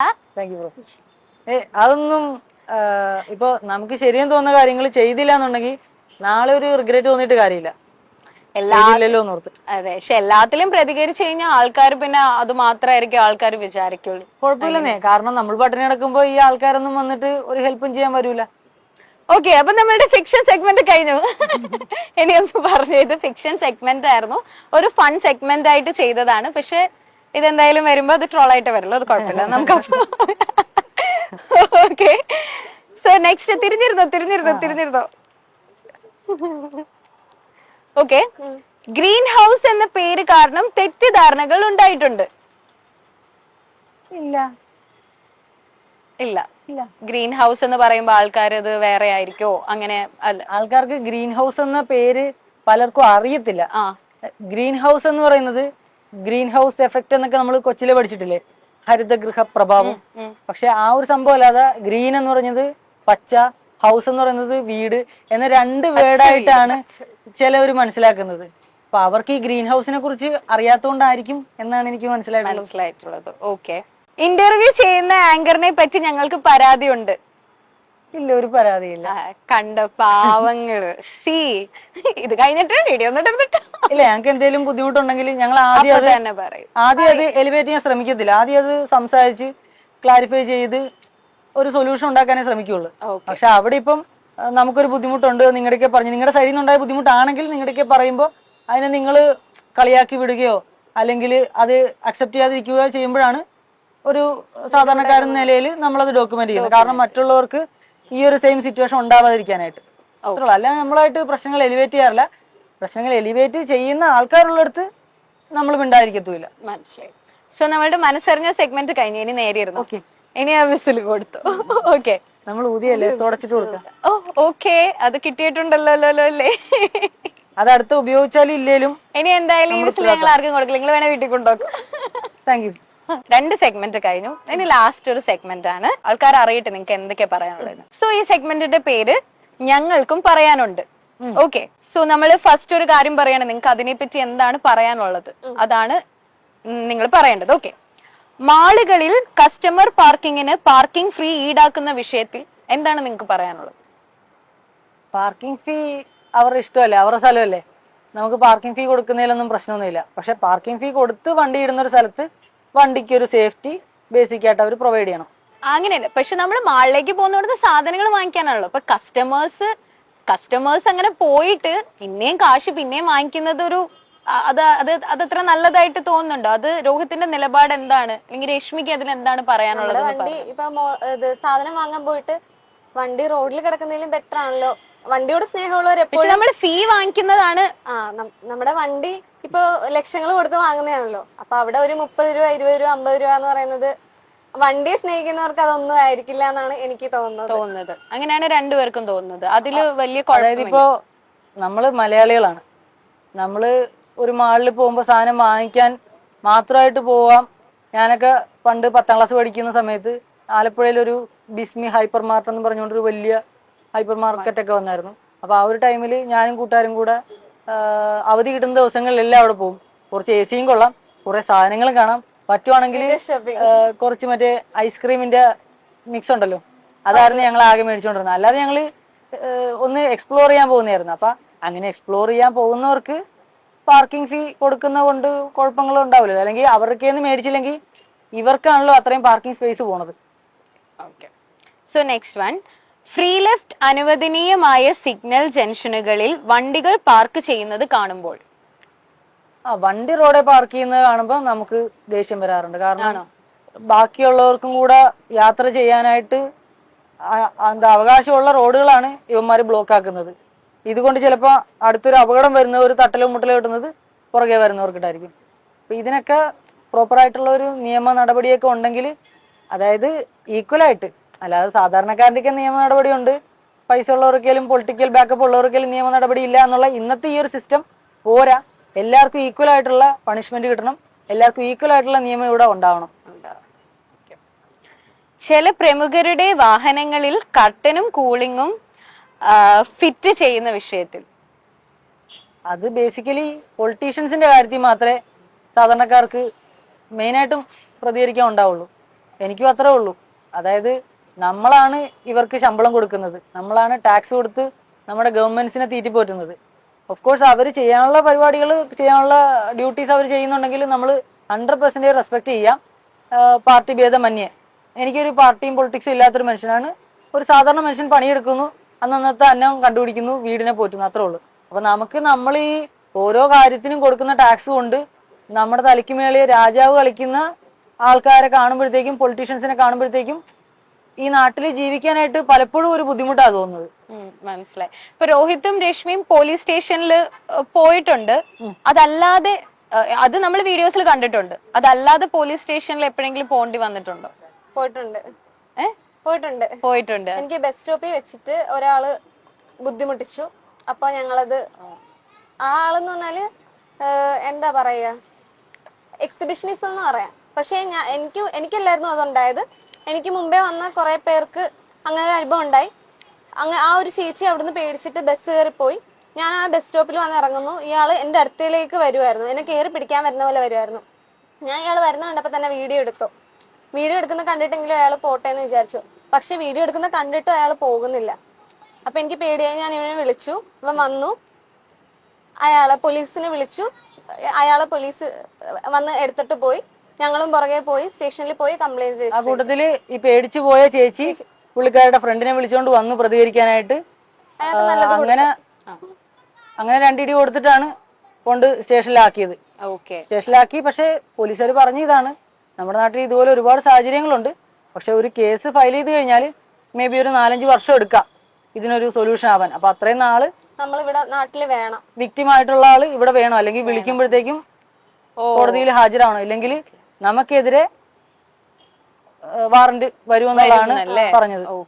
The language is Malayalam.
താങ്ക് യു ബ്രോ ഏ അതൊന്നും ഇപ്പൊ നമുക്ക് ശരിയെന്ന് തോന്നുന്ന കാര്യങ്ങൾ ചെയ്തില്ല എന്നുണ്ടെങ്കിൽ നാളെ ഒരു റിഗ്രറ്റ് തോന്നിയിട്ട് കാര്യമില്ല. എല്ലാ അതെ പക്ഷെ എല്ലാത്തിലും പ്രതികരിച്ചു കഴിഞ്ഞാൽ ആൾക്കാർ പിന്നെ അത് മാത്രമായിരിക്കും ആൾക്കാർ വിചാരിക്കുള്ളൂ. കുഴപ്പമില്ലെന്നേ. കാരണം നമ്മൾ പട്ടിണി കിടക്കുമ്പോ ഈ ആൾക്കാരൊന്നും വന്നിട്ട് ഒരു ഹെൽപ്പും ചെയ്യാൻ വരൂല. ഓക്കെ അപ്പൊ നമ്മളുടെ ഫിക്ഷൻ സെഗ്മെന്റ് കഴിഞ്ഞു. ഇനി ഒന്ന് പറഞ്ഞു ഇത് ഫിക്ഷൻ സെഗ്മെന്റ് ആയിരുന്നു. ഒരു ഫൺ സെഗ്മെന്റ് ആയിട്ട് ചെയ്തതാണ്. പക്ഷെ ഇതെന്തായാലും വരുമ്പോ അത് ട്രോൾ ആയിട്ട് വരുള്ളൂ. അത് കുഴപ്പമില്ല. നമുക്ക് ഓക്കെ സോ നെക്സ്റ്റ് തിരിഞ്ഞിരുന്നോ? തിരിഞ്ഞിരുന്നോ? തിരിഞ്ഞിരുന്നോ? ഓക്കെ ഗ്രീൻ ഹൗസ് എന്ന പേര് കാരണം തെറ്റിദ്ധാരണകൾ ഉണ്ടായിട്ടുണ്ട്. ഇല്ല. ഇല്ല. ഗ്രീൻ ഹൗസ് എന്ന് പറയുമ്പോൾ ആൾക്കാർ അത് വേറെ ആയിരിക്കോ? അങ്ങനെ അല്ല. ആൾക്കാർക്ക് ഗ്രീൻ ഹൗസ് എന്ന പേര് പലർക്കും അറിയത്തില്ല. ആ. ഗ്രീൻ ഹൗസ് എന്ന് പറയുന്നത് ഗ്രീൻ ഹൗസ് എഫക്ട് എന്നൊക്കെ നമ്മൾ കൊച്ചിലെ പഠിച്ചിട്ടില്ലേ? ഹരിതഗൃഹ പ്രഭാവം. പക്ഷെ ആ ഒരു സംഭവം അല്ലാതെ ഗ്രീൻ എന്ന് പറഞ്ഞത് പച്ച ഹൗസ് എന്ന് പറയുന്നത് വീട് എന്ന രണ്ട് വേർഡായിട്ടാണ് ചിലവർ മനസ്സിലാക്കുന്നത്. അപ്പൊ അവർക്ക് ഈ ഗ്രീൻ ഹൗസിനെ കുറിച്ച് അറിയാത്തോണ്ടായിരിക്കും എന്നാണ് എനിക്ക് മനസ്സിലായിട്ടുള്ളത്. ഓക്കെ. ഇന്റർവ്യൂ ചെയ്യുന്ന ആങ്കറിനെ പറ്റി ഞങ്ങൾക്ക് പരാതിയുണ്ട്. ഇല്ല ഒരു പരാതിയില്ല. കണ്ട പാവങ്ങൾ. സി ഇത് കഴിഞ്ഞിട്ട് വീഡിയോ ഇല്ല ഞങ്ങൾക്ക് എന്തെങ്കിലും ബുദ്ധിമുട്ടുണ്ടെങ്കിൽ ഞങ്ങൾ ആദ്യം അത് തന്നെ പറയും. ആദ്യം അത് എലിവേറ്റ് ചെയ്യാൻ ശ്രമിക്കത്തില്ല. ആദ്യം അത് സംസാരിച്ച് ക്ലാരിഫൈ ചെയ്ത് ഒരു സൊല്യൂഷൻ ഉണ്ടാക്കാനേ ശ്രമിക്കുള്ളൂ. പക്ഷെ അവിടെ ഇപ്പം നമുക്കൊരു ബുദ്ധിമുട്ടുണ്ട് നിങ്ങളുടെയൊക്കെ പറഞ്ഞു നിങ്ങളുടെ സൈഡിൽ നിന്നുണ്ടായ ബുദ്ധിമുട്ടാണെങ്കിൽ നിങ്ങളുടെയൊക്കെ പറയുമ്പോൾ അതിനെ നിങ്ങൾ കളിയാക്കി വിടുകയോ അല്ലെങ്കിൽ അത് അക്സെപ്റ്റ് ചെയ്യാതിരിക്കുകയോ ചെയ്യുമ്പോഴാണ് ഒരു സാധാരണക്കാരൻ നിലയിൽ നമ്മളത് ഡോക്യുമെന്റ് ചെയ്യുന്നത്. കാരണം മറ്റുള്ളവർക്ക് ഈ ഒരു സെയിം സിറ്റുവേഷൻ ഉണ്ടാവാതിരിക്കാനായിട്ട്. അത്രേ ഉള്ളൂ. അല്ലാതെ നമ്മളായിട്ട് പ്രശ്നങ്ങൾ എലിവേറ്റ് ചെയ്യാറില്ല. പ്രശ്നങ്ങൾ എലിവേറ്റ് ചെയ്യുന്ന ആൾക്കാരുള്ളടത്ത് നമ്മൾ മിണ്ടായിരിക്കത്തുമില്ല മനസ്സിലായി. സോ നമ്മളുടെ മനസ്സറിഞ്ഞ സെഗ്മെന്റ് കഴിഞ്ഞു. ഇനി നേരിയിരുന്നു. ഓക്കെ ഇനി ആ മിസ്സിൽ കൊടുത്തു. ഓക്കെ നമ്മൾ ഊതിയല്ലേ? തുടച്ചിട്ട് കൊടുക്കാം. ഓ ഓക്കെ അത് കിട്ടിയിട്ടുണ്ടല്ലോ അല്ലേ? അത് അടുത്ത് ഉപയോഗിച്ചാലും ഇല്ലേലും ഇനി എന്തായാലും ഈ മിസ്സിൽ ഞങ്ങൾ ആർക്കും കൊടുക്കില്ല. നിങ്ങൾ വേണേ വീട്ടിൽ കൊണ്ടുപോകും താങ്ക് യു രണ്ട് സെഗ്മെന്റ് കഴിഞ്ഞു. ഇനി ലാസ്റ്റ് ഒരു സെഗ്മെന്റ് ആണ്. ആൾക്കാർ അറിയട്ടെ നിങ്ങൾക്ക് എന്തൊക്കെ പറയാനുള്ളത് സോ ഈ സെഗ്മെന്റിന്റെ പേര് ഞങ്ങൾക്കും പറയാനുണ്ട്. ഓക്കെ സോ നമ്മൾ ഫസ്റ്റ് ഒരു കാര്യം പറയാണ്. നിങ്ങൾക്ക് അതിനെപ്പറ്റി എന്താണ് പറയാനുള്ളത്? അതാണ് നിങ്ങൾ പറയേണ്ടത്. ഓക്കെ മാളുകളിൽ കസ്റ്റമർ പാർക്കിങ്ങിന് പാർക്കിംഗ് ഫ്രീ ഈടാക്കുന്ന വിഷയത്തിൽ എന്താണ് നിങ്ങൾക്ക് പറയാനുള്ളത്? പാർക്കിംഗ് ഫീ അവരുടെ ഇഷ്ടമല്ലേ? അവരുടെ സ്ഥലമല്ലേ? നമുക്ക് പാർക്കിംഗ് ഫീ കൊടുക്കുന്നതിലൊന്നും പ്രശ്നമൊന്നുമില്ല. പക്ഷെ പാർക്കിംഗ് ഫീ കൊടുത്ത് വണ്ടി ഇടുന്ന ഒരു സ്ഥലത്ത് വണ്ടിക്ക് ഒരു സേഫ്റ്റി ബേസിക് ആയിട്ട് അവർ പ്രൊവൈഡ് ചെയ്യണം. അങ്ങനെയല്ല. പക്ഷെ നമ്മൾ മാളിലേക്ക് പോകുന്നിടത്ത് സാധനങ്ങൾ വാങ്ങിക്കാനാണല്ലോ. അപ്പൊ കസ്റ്റമേഴ്സ് കസ്റ്റമേഴ്സ് അങ്ങനെ പോയിട്ട് പിന്നെയും കാശ് പിന്നെയും വാങ്ങിക്കുന്നത് ഒരു അത് അത് അതത്ര നല്ലതായിട്ട് തോന്നുന്നുണ്ടോ? അത് രോഹിത്തിന്റെ നിലപാട് എന്താണ്? അല്ലെങ്കിൽ രശ്മിക്ക് അതിൽ എന്താണ് പറയാനുള്ളത് വണ്ടി ഇപ്പൊ സാധനം വാങ്ങാൻ പോയിട്ട് വണ്ടി റോഡിൽ കിടക്കുന്നതിലും ബെറ്റർ ആണല്ലോ. വണ്ടിയോട് സ്നേഹമുള്ളവർ നമ്മൾ ഫീ വാങ്ങിക്കുന്നതാണ് ആ നമ്മുടെ വണ്ടി ഇപ്പൊ ലക്ഷങ്ങൾ കൊടുത്ത് വാങ്ങുന്നതാണല്ലോ. അപ്പൊ അവിടെ ഒരു മുപ്പത് രൂപ ഇരുപത് രൂപ അമ്പത് രൂപ എന്ന് പറയുന്നത് വണ്ടിയെ സ്നേഹിക്കുന്നവർക്ക് അതൊന്നും ആയിരിക്കില്ല എന്നാണ് എനിക്ക് തോന്നുന്നത്. തോന്നുന്നത്. അങ്ങനെയാണ് രണ്ടുപേർക്കും തോന്നുന്നത്. അതിൽ വലിയ അതായത് ഇപ്പോ നമ്മൾ മലയാളികളാണ്. നമ്മൾ ഒരു മാളിൽ പോകുമ്പോൾ സാധനം വാങ്ങിക്കാൻ മാത്രമായിട്ട് പോവാം. ഞാനൊക്കെ പണ്ട് പത്താം ക്ലാസ് പഠിക്കുന്ന സമയത്ത് ആലപ്പുഴയിൽ ഒരു ബിസ്മി ഹൈപ്പർ മാർട്ട് എന്ന് പറഞ്ഞുകൊണ്ട് ഒരു വലിയ ഹൈപ്പർ മാർക്കറ്റ് ഒക്കെ വന്നായിരുന്നു. അപ്പൊ ആ ഒരു ടൈമിൽ ഞാനും കൂട്ടുകാരും കൂടെ അവധി കിട്ടുന്ന ദിവസങ്ങളിലെല്ലാം അവിടെ പോകും കുറച്ച് എ സിയും കൊള്ളാം. കുറെ സാധനങ്ങളും കാണാം. പറ്റുവാണെങ്കിൽ കുറച്ച് മറ്റേ ഐസ്ക്രീമിന്റെ മിക്സ് ഉണ്ടല്ലോ. അതായിരുന്നു ഞങ്ങൾ ആകെ മേടിച്ചോണ്ടിരുന്നത്. അല്ലാതെ ഞങ്ങൾ ഒന്ന് എക്സ്പ്ലോർ ചെയ്യാൻ പോകുന്നതായിരുന്നു. അപ്പൊ അങ്ങനെ എക്സ്പ്ലോർ ചെയ്യാൻ പോകുന്നവർക്ക് പാർക്കിംഗ് ഫീ കൊടുക്കുന്ന കൊണ്ട് കുഴപ്പങ്ങളും ഉണ്ടാവില്ല അല്ലെങ്കിൽ അവർക്ക് മേടിച്ചില്ലെങ്കിൽ ഇവർക്കാണല്ലോ അത്രയും പാർക്കിംഗ് സ്പേസ് പോണത്. Okay so next one free left അനുവദനീയമായ സിഗ്നൽ ജംഗ്ഷനുകളിൽ വണ്ടികൾ പാർക്ക് ചെയ്യുന്നത് കാണുമ്പോൾ. ആ വണ്ടി റോഡെ പാർക്ക് ചെയ്യുന്നത് കാണുമ്പോൾ നമുക്ക് ദേഷ്യം വരാറുണ്ട്. കാരണം ബാക്കിയുള്ളവർക്കും കൂടെ യാത്ര ചെയ്യാനായിട്ട് എന്താ അവകാശമുള്ള റോഡുകളാണ് ഇവന്മാര് ബ്ലോക്ക് ആക്കുന്നത്. ഇതുകൊണ്ട് ചിലപ്പോൾ അടുത്തൊരു അപകടം വരുന്ന ഒരു തട്ടലും മുട്ടലും കിട്ടുന്നത് പുറകെ വരുന്നവർക്കിട്ടായിരിക്കും അപ്പൊ ഇതിനൊക്കെ പ്രോപ്പർ ആയിട്ടുള്ള ഒരു നിയമ നടപടിയൊക്കെ ഉണ്ടെങ്കിൽ അതായത് ഈക്വൽ ആയിട്ട് അല്ലാതെ സാധാരണക്കാരുടെയൊക്കെ നിയമ നടപടി ഉണ്ട് പൈസ ഉള്ളവർക്കേലും പൊളിറ്റിക്കൽ ബാക്കപ്പ് ഉള്ളവർക്കേലും നിയമ നടപടി ഇല്ല എന്നുള്ള ഇന്നത്തെ ഈ ഒരു സിസ്റ്റം പോരാ. എല്ലാവർക്കും ഈക്വൽ ആയിട്ടുള്ള പണിഷ്മെന്റ് കിട്ടണം. എല്ലാവർക്കും ഈക്വൽ ആയിട്ടുള്ള നിയമം ഇവിടെ ഉണ്ടാവണം. ചില പ്രമുഖരുടെ വാഹനങ്ങളിൽ കട്ടനും കൂളിങ്ങും ഫിറ്റ് ചെയ്യുന്ന വിഷയത്തിൽ. അത് ബേസിക്കലി പൊളിറ്റീഷ്യൻസിന്റെ കാര്യത്തിൽ മാത്രമേ സാധാരണക്കാർക്ക് മെയിനായിട്ടും പ്രതികരിക്കാൻ ഉണ്ടാവുള്ളൂ. എനിക്കും അത്രേ ഉള്ളൂ. അതായത് നമ്മളാണ് ഇവർക്ക് ശമ്പളം കൊടുക്കുന്നത്. നമ്മളാണ് ടാക്സ് കൊടുത്ത് നമ്മുടെ ഗവൺമെന്റ്സിനെ തീറ്റിപ്പോറ്റുന്നത് ഓഫ് കോഴ്സ് അവർ ചെയ്യാനുള്ള പരിപാടികൾ ചെയ്യാനുള്ള ഡ്യൂട്ടീസ് അവർ ചെയ്യുന്നുണ്ടെങ്കിൽ നമ്മൾ ഹൺഡ്രഡ് പെർസെന്റേജ് റെസ്പെക്ട് ചെയ്യാം. പാർട്ടി ഭേദം ഭേദമന്യേ. എനിക്കൊരു പാർട്ടിയും പൊളിറ്റിക്സും ഇല്ലാത്തൊരു മനുഷ്യനാണ്. ഒരു സാധാരണ മനുഷ്യൻ പണിയെടുക്കുന്നു. അന്നന്നത്തെ അന്നം കണ്ടുപിടിക്കുന്നു വീടിനെ പോറ്റുന്നു. അത്രേ ഉള്ളൂ. അപ്പൊ നമുക്ക് നമ്മൾ ഈ ഓരോ കാര്യത്തിനും കൊടുക്കുന്ന ടാക്സ് കൊണ്ട് നമ്മുടെ തലയ്ക്ക് മേളിൽ രാജാവ് കളിക്കുന്ന ആൾക്കാരെ കാണുമ്പോഴത്തേക്കും പൊളിറ്റീഷ്യൻസിനെ കാണുമ്പോഴത്തേക്കും ഈ നാട്ടിൽ ജീവിക്കാനായിട്ട് പലപ്പോഴും ഒരു ബുദ്ധിമുട്ടാ തോന്നുന്നത്. മനസ്സിലായി. ഇപ്പൊ രോഹിത്തും രശ്മിയും പോലീസ് സ്റ്റേഷനിൽ പോയിട്ടുണ്ട്. അതല്ലാതെ അത് നമ്മൾ വീഡിയോസിൽ കണ്ടിട്ടുണ്ട്. അതല്ലാതെ പോലീസ് സ്റ്റേഷനിൽ എപ്പോഴെങ്കിലും പോണ്ടി വന്നിട്ടുണ്ടോ? പോയിട്ടുണ്ട്. പോയിട്ടുണ്ട്. പോയിട്ടുണ്ട്. എനിക്ക് ബസ് സ്റ്റോപ്പിൽ വെച്ചിട്ട് ഒരാൾ ബുദ്ധിമുട്ടിച്ചു. അപ്പൊ ഞങ്ങളത് ആ ആളെന്ന് പറഞ്ഞാൽ എന്താ പറയാ? എക്സിബിഷനിസം എന്ന് പറയാം. പക്ഷേ ഞാൻ എനിക്ക് എനിക്കല്ലായിരുന്നു അതുണ്ടായത്. എനിക്ക് മുമ്പേ വന്ന കുറെ പേർക്ക് അങ്ങനെ ഒരു അനുഭവം ഉണ്ടായി. അങ്ങ് ആ ഒരു ചേച്ചി അവിടുന്ന് പേടിച്ചിട്ട് ബസ് പോയി ഞാൻ ആ ബസ് സ്റ്റോപ്പിൽ വന്ന് ഇറങ്ങുന്നു. ഇയാൾ എന്റെ അടുത്തേക്ക് വരുമായിരുന്നു എന്നെ കയറി പിടിക്കാൻ വരുന്ന പോലെ വരുമായിരുന്നു ഞാൻ ഇയാൾ വരുന്ന കണ്ടപ്പോൾ തന്നെ വീഡിയോ എടുത്തു. വീഡിയോ എടുക്കുന്ന കണ്ടിട്ടെങ്കിലും അയാൾ പോട്ടെ എന്ന് വിചാരിച്ചു. പക്ഷെ വീഡിയോ എടുക്കുന്ന കണ്ടിട്ടും അയാൾ പോകുന്നില്ല. അപ്പൊ എനിക്ക് പേടിയായി. ഞാൻ ഇവനെ വിളിച്ചു. ഇവൻ വന്നു. അയാളെ പോലീസിനെ വിളിച്ചു. അയാളെ പോലീസ് വന്ന് എടുത്തിട്ട് പോയി. ഞങ്ങളും പുറകെ പോയി സ്റ്റേഷനിൽ പോയി കംപ്ലൈന്റ് ആ. കൂട്ടത്തിൽ ഈ പേടിച്ചു പോയ ചേച്ചി പുള്ളിക്കാരുടെ ഫ്രണ്ടിനെ വിളിച്ചോണ്ട് വന്നു പ്രതികരിക്കാനായിട്ട്. അങ്ങനെ അങ്ങനെ രണ്ടിടി കൊടുത്തിട്ടാണ് കൊണ്ട് സ്റ്റേഷനിലാക്കിയത്. ഓക്കെ. സ്റ്റേഷനിലാക്കി പക്ഷെ പോലീസുകാർ പറഞ്ഞു ഇതാണ്. നമ്മുടെ നാട്ടിൽ ഇതുപോലെ ഒരുപാട് സാഹചര്യങ്ങളുണ്ട്. പക്ഷെ ഒരു കേസ് ഫയൽ ചെയ്ത് കഴിഞ്ഞാൽ മേ ബി ഒരു നാലഞ്ച് വർഷം എടുക്കാം. ഇതിനൊരു സൊല്യൂഷൻ ആവാൻ. അപ്പൊ അത്രയും നാൾ നമ്മളിവിടെ നാട്ടിൽ വേണം. വിക്ടിം ആയിട്ടുള്ള ആൾ ഇവിടെ വേണം. അല്ലെങ്കിൽ വിളിക്കുമ്പോഴത്തേക്കും കോടതിയിൽ ഹാജരാവണം. ഇല്ലെങ്കിൽ നമുക്കെതിരെ വാറണ്ട് വരുമെന്നുള്ളതാണ് പറഞ്ഞത്.